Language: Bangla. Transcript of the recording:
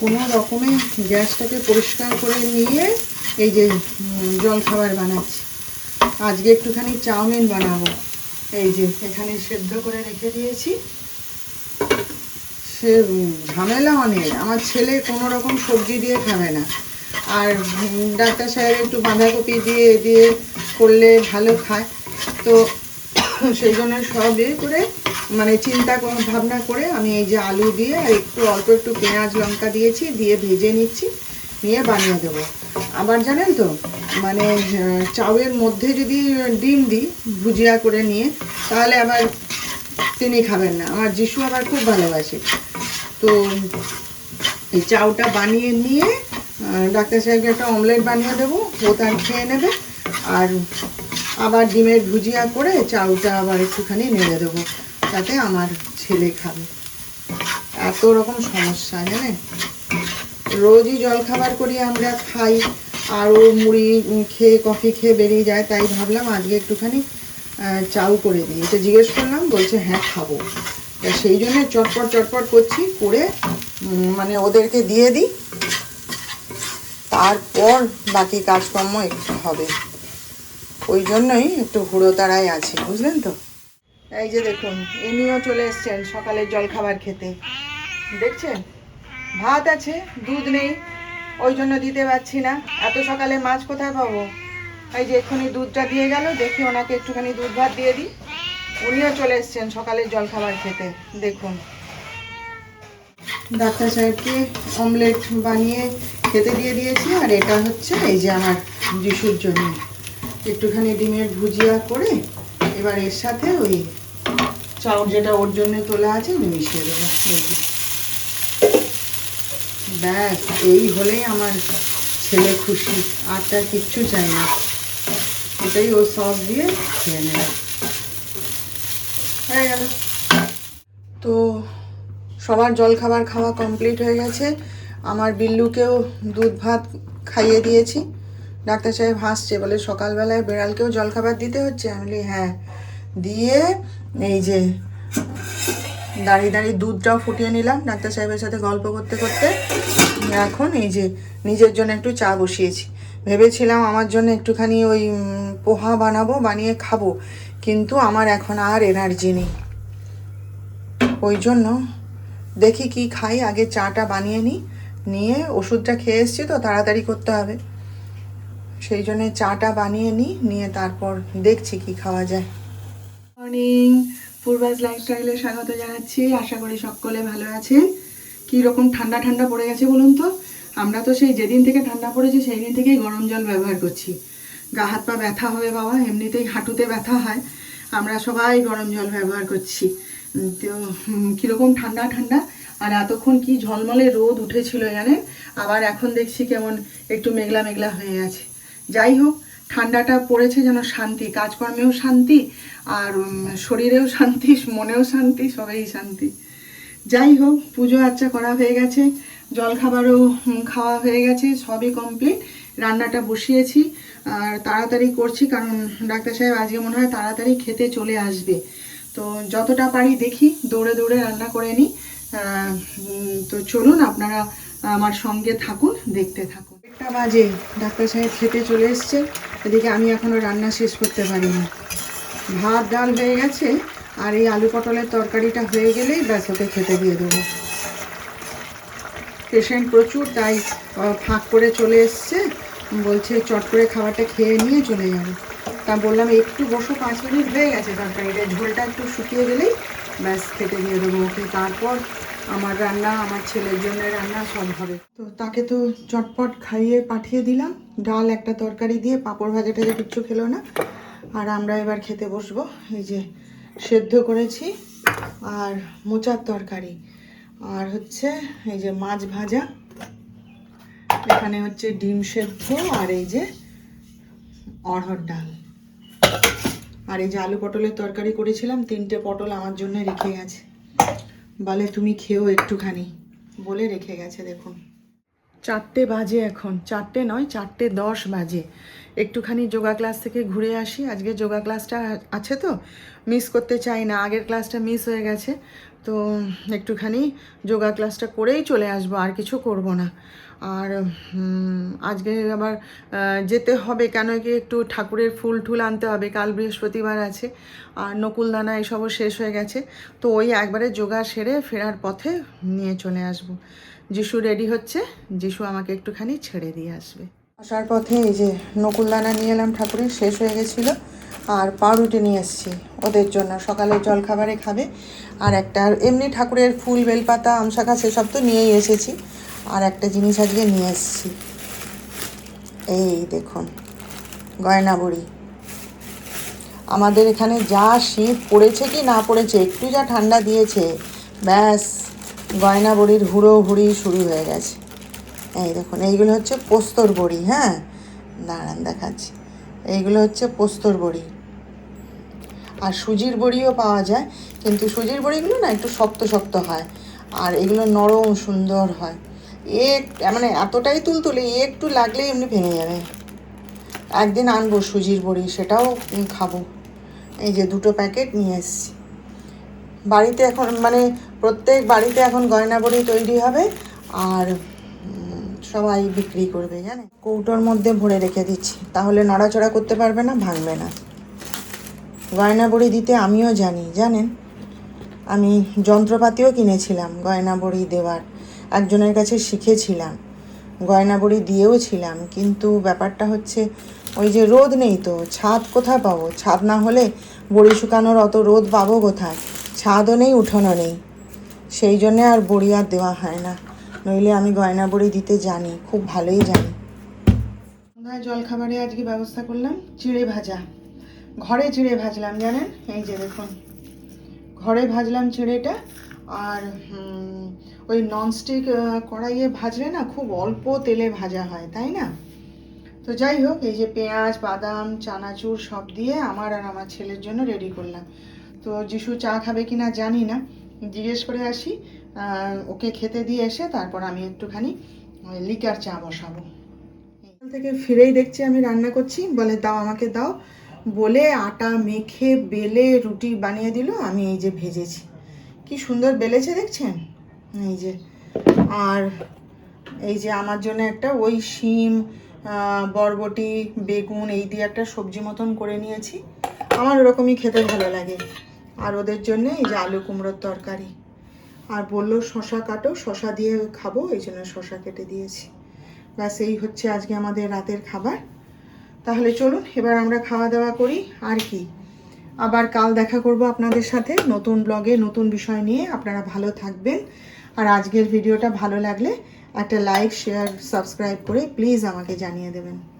কোনো রকমে গ্যাসটাকে পরিষ্কার করে নিয়ে এই যে জল খাবার বানাচ্ছি। আজকে একটুখানি চাউমিন বানাবো। এই যে, এখানে সেদ্ধ করে রেখে দিয়েছি। সে ঝামেলা অনেক। আমার ছেলে কোনো রকম সবজি দিয়ে খাবে না। আর ডাক্তার সাহেব একটু বাঁধাকপি দিয়ে দিয়ে করলে ভালো খায়। তো সেই জন্য সব করে মানে চিন্তা ভাবনা করে আমি এই যে আলু দিয়ে আর একটু অল্প একটু পেঁয়াজ লঙ্কা দিয়েছি, দিয়ে ভেজে নিচ্ছি, নিয়ে বানিয়ে দেবো। আবার জানেন তো মানে চাউয়ের মধ্যে যদি ডিম দিই, ভুজিয়া করে নিয়ে, তাহলে আবার তিনি খাবেন না। আমার যিশু আবার খুব ভালোবাসে। তো এই চাউটা বানিয়ে নিয়ে ডাক্তার সাহেবকে একটা অমলেট বানিয়ে দেবো, ও তার খেয়ে নেবে। আর আবার ডিমের ভুজিয়া করে চাউটা আবার একটুখানি নেড়ে দেবো। তাতে আমার ছেলে খাবে। এত রকম সমস্যা, জানেন? রোজই জলখাবার করি, আমরা খাই আরও মুড়ি খেয়ে, কফি খেয়ে বেরিয়ে যায়, তাই ভাবলাম আজকে একটুখানি চাউ করে দিই। তো জিজ্ঞেস করলাম, বলছে হ্যাঁ খাব। তা সেই জন্য চটপট চটপট করছি, করে মানে ওদেরকে দিয়ে দিই। তারপর বাকি কাজকর্ম একটু হবে। ওই জন্যই একটু হুড়োতাড়ায় আছি, বুঝলেন তো? এই যে দেখুন ইনিও চলে এসছেন সকালের জলখাবার খেতে। দেখছেন? ভাত আছে, দুধ নেই, ওই জন্য দিতে পারছি না। এত সকালে মাছ কোথায় পাবো? এই যে এক্ষুনি দুধটা দিয়ে গেল, দেখি ওনাকে একটুখানি দুধ ভাত দিয়ে দিই। উনিও চলে এসছেন সকালের জলখাবার খেতে, দেখুন। ডাক্তার সাহেবকে অমলেট বানিয়ে খেতে দিয়ে দিয়েছি, আর এটা হচ্ছে এই যে আমার যিশুর জন্য। একটুখানি ডিমের ভুজিয়া করে এবার এর সাথে ওই চাউল যেটা ওর জন্য তোলা আছে, আমি মিশিয়ে দেবো। ব্যাস, এই হলেই আমার ছেলে খুশি। আর তার কিচ্ছু চাই না। এটাই ও সস দিয়ে খেয়ে নেবে। হয়ে গেল। তো সবার জল খাবার খাওয়া কমপ্লিট হয়ে গেছে। আমার বিল্লুকেও দুধ ভাত খাইয়ে দিয়েছি। ডাক্তার সাহেব হাসছে, বলে, সকালবেলায় বেড়ালকেও জল খাবার দিতে হচ্ছে? আমি বলি হ্যাঁ। দিয়ে এই যে দাঁড়িয়ে দাঁড়িয়ে দুধটাও ফুটিয়ে নিলাম, ডাক্তার সাহেবের সাথে গল্প করতে করতে। এখন এই যে নিজের জন্য একটু চা বসিয়েছি। ভেবেছিলাম আমার জন্য একটুখানি ওই পোহা বানাবো, বানিয়ে খাব, কিন্তু আমার এখন আর এনার্জি নেই। ওই জন্য দেখি কি খাই, আগে চাটা বানিয়ে নিই, নিয়ে ওষুধটা খেয়ে এসছি তো, তাড়াতাড়ি করতে হবে। সেই জন্য চাটা বানিয়ে নিই, নিয়ে তারপর দেখছি কি খাওয়া যায়। মর্নিং পূর্বাস লাইফস্টাইলে স্বাগত জানাচ্ছি। আশা করি সকলে ভালো আছে কী রকম ঠান্ডা ঠান্ডা পড়ে গেছে বলুন তো? আমরা তো সেই যেদিন থেকে ঠান্ডা পড়েছে, সেই দিন থেকেই গরম জল ব্যবহার করছি। গা হাত পা ব্যথা হবে বাবা, এমনিতেই হাঁটুতে ব্যথা হয়। আমরা সবাই গরম জল ব্যবহার করছি। তো কীরকম ঠান্ডা ঠান্ডা? আর এতক্ষণ কি ঝলমলে রোদ উঠেছিল জানেন? আবার এখন দেখছি কেমন একটু মেঘলা মেঘলা হয়ে গেছে যাই হোক, ঠান্ডাটা পড়েছে যেন শান্তি, কাজকর্মেও শান্তি, আর শরীরেও শান্তি, মনেও শান্তি, সবেই শান্তি। যাই হোক, পুজো আর্চা করা হয়ে গেছে জল খাবারও খাওয়া হয়ে গেছে, সবই কমপ্লিট রান্নাটা বসিয়েছি, আর তাড়াতাড়ি করছি, কারণ ডাক্তার সাহেব আজকে মনে হয় তাড়াতাড়ি খেতে চলে আসবে। তো যতটা পারি দেখি, দৌড়ে দৌড়ে রান্না করে নিই। তো চলুন, আপনারা আমার সঙ্গে থাকুন, দেখতে থাকুন। একটা বাজে, ডাক্তার সাহেব খেতে চলে এসছে। এদিকে আমি এখনও রান্না শেষ করতে পারি পারিনি। ভাত, ডাল হয়ে গেছে, আর এই আলু পটলের তরকারিটা হয়ে গেলেই ব্যাস, ওকে খেতে দিয়ে দেবো। পেশেন্ট প্রচুর, তাই ফাঁক করে চলে এসছে। বলছে, চট করে খাবারটা খেয়ে নিয়ে চলে যাবে। তা বললাম, একটু বসো, পাঁচ মিনিট হয়ে গেছে তরকারিটা। ঝোলটা একটু শুকিয়ে গেলেই ব্যাস, খেতে দিয়ে দেবো ওকে। তারপর আমার রান্না, আমার ছেলের জন্য রান্না সব হবে। তো তাকে তো চটপট খাইয়ে পাঠিয়ে দিলাম। ডাল একটা তরকারি দিয়ে পাঁপড় ভাজা টাজা কিচ্ছু খেলো না। আর আমরা এবার খেতে বসবো। এই যে সেদ্ধ করেছি আর মোচার তরকারি। আর হচ্ছে এই যে মাছ ভাজা। এখানে হচ্ছে ডিম সেদ্ধ আর এই যে অড়হর ডাল। আর এই যে আলু পটলের তরকারি করেছিলাম, তিনটে পটল আমার জন্য রেখে গেছে। বলে তুমি খেয়েও একটুখানি। বলে রেখে গেছে, দেখুন। চারটে বাজে এখন। চারটে নয়, চারটে দশ বাজে। একটুখানি যোগা ক্লাস থেকে ঘুরে আসি। আজকে যোগা ক্লাসটা আছে তো? মিস করতে চাই না। আগের ক্লাসটা মিস হয়ে গেছে। তো একটুখানি যোগা ক্লাসটা করেই চলে আসব, আর কিছু করব না। আর আজকে আবার যেতে হবে কেন কি একটু ঠাকুরের ফুল টুল আনতে হবে, কাল বৃহস্পতিবার আছে, আর নকুলদানা এসবও শেষ হয়ে গেছে, তো ওই একবারে যোগা সেরে ফেরার পথে নিয়ে চলে আসব। যিশু রেডি হচ্ছে, যিশু আমাকে একটুখানি ছেড়ে দিয়ে আসবে। আসার পথে এই যে নকুলদানা নিয়ে এলাম ঠাকুরের শেষ হয়ে গেছিল। আর পাউরুটি নিয়ে এসেছি ওদের জন্য। সকালে জলখাবারে খাবে। আর একটা এমনি ঠাকুরের ফুল, বেলপাতা আমশাখা সেসব তো নিয়েই এসেছি। আর একটা জিনিস আজকে নিয়ে এসেছি। এই দেখুন গয়না বড়ি আমাদের এখানে যা শীত পড়েছে কি না পড়েছে, একটু যা ঠান্ডা দিয়েছে, ব্যাস গয়না বড়ির হুড়ো হুড়ি শুরু হয়ে গেছে। এই দেখুন, এইগুলো হচ্ছে পোস্তর বড়ি হ্যাঁ? দাঁড়ান, দেখাচ্ছি। এইগুলো হচ্ছে পোস্তর বড়ি। আর সুজির বড়িও পাওয়া যায়, কিন্তু সুজির বড়িগুলো না একটু শক্ত শক্ত হয়, আর এগুলো নরম সুন্দর হয়। এ মানে এতটাই তুলতুলে একটু লাগলেই এমনি ভেঙে যাবে। একদিন আনব সুজির বড়ি, সেটাও খাব। এই যে দুটো প্যাকেট নিয়ে এসেছি। বাড়িতে এখন মানে প্রত্যেক বাড়িতে এখন গয়না বড়ি তৈরি হবে, আর সবাই বিক্রি করবে জানেন কৌটোর মধ্যে ভরে রেখে দিচ্ছি। তাহলে নড়াচড়া করতে পারবে না, ভাঙবে না। গয়না বড়ি দিতে আমিও জানি, জানেন? আমি যন্ত্রপাতিও কিনেছিলাম গয়না বড়ি দেওয়ার। একজনের কাছে শিখেছিলাম গয়না বড়ি দিয়েও ছিলাম। কিন্তু ব্যাপারটা হচ্ছে, ওই যে রোদ নেই তো, ছাদ কোথায় পাবো? ছাদ না হলে বড়ি শুকানোর অত রোদ পাবো কোথায়? ছাদও নেই, উঠোনও নেই। সেই জন্যে আর বড়ি আর দেওয়া হয় না। নইলে আমি গয়না বড়ি দিতে জানি, খুব ভালোই জানি। সন্ধ্যায় জলখাবারে আজকে ব্যবস্থা করলাম, চিড়ে ভাজা। ঘরে চিড়ে ভাজলাম, জানেন? এই যে দেখুন। ঘরে ভাজলাম চিড়েটা, আর ওই ননস্টিক কড়াইয়ে ভাজলে না খুব অল্প তেলে ভাজা হয়, তাই না? তো যাই হোক, এই যে পেঁয়াজ, বাদাম, চানাচুর সব দিয়ে আমার আর আমার ছেলের জন্য রেডি করলাম। তো যিশু চা খাবে কি না জানি না জিজ্ঞেস করে আসি ওকে খেতে দিয়ে এসে তারপর আমি একটুখানি লিকার চা বসাবো। এখান থেকে ফিরেই দেখছি আমি রান্না করছি, বলে দাও আমাকে দাও। বলে আটা মেখে বেলে রুটি বানিয়ে দিল, আমি এই যে ভেজেছি। কি সুন্দর বেলেছে দেখছেন? এই যে, আর এই যে আমার জন্য একটা ওই শিম বরবটি, বেগুন, এই দিয়ে একটা সবজি মতন করে নিয়েছি। আমার ওরকমই খেতে ভালো লাগে। আর ওদের জন্য এই যে আলু কুমড়োর তরকারি। আর বলল শশা কাটো, শশা দিয়ে খাব, এই জন্য শশা কেটে দিয়েছি। ব্যাস, এই হচ্ছে আজকে আমাদের রাতের খাবার। তাহলে চলুন, এবার আমরা খাওয়া দাওয়া করি। আর কি? আবার কাল দেখা করব আপনাদের সাথে নতুন ব্লগে, নতুন বিষয় নিয়ে। আপনারা ভালো থাকবেন। আর আজকের ভিডিওটা ভালো লাগলে একটা লাইক, শেয়ার, সাবস্ক্রাইব করে প্লিজ আমাকে জানিয়ে দেবেন।